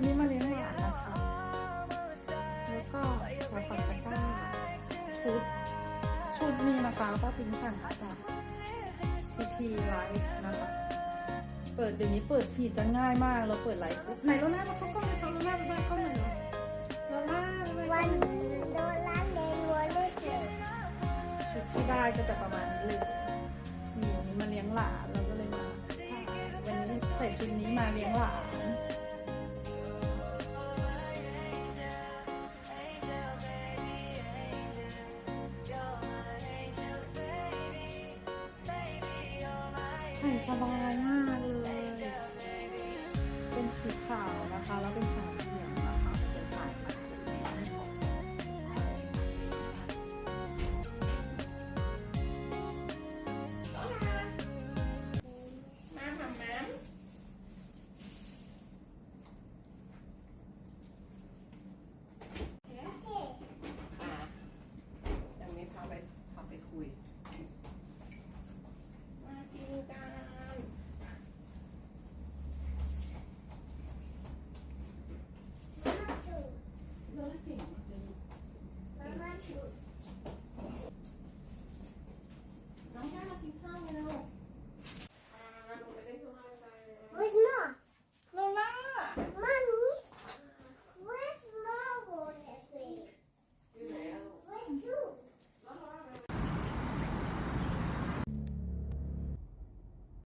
ันนี้มาเรียนให้อ่านนะคะ แล้วก็มาฝักตะกร้าชุด ชุดนี้นะคะแล้วก็ทิ้งกันค่ะจากพิธีไลฟ์นะคะ เปิดเดี๋ยวนี้เปิดฟีดจะง่ายมากเราเปิดไลฟ์ไหนโรล่ามาเข้ากล้องเลยค่ะโรล่าไปบ้านกล้องาเลยเนาะโรล่ไปบ้าวันนี้โดล้เลนวัวเล่เชุดที่ได้ก็จะประมาณนี้เลยมีวันนี้มาเลี้ยงหลานเราก็เลยมาวันนี้ใส่ชุดนี้มาเลี้ยงหลาน ใส่สบายมากเลย เป็นสีขาวนะคะ แล้วเป็นสามเหลี่ยมนะคะ เป็นสายไหมมาหาแม่เจ๊อะอย่างนี้พาไปพาไปคุย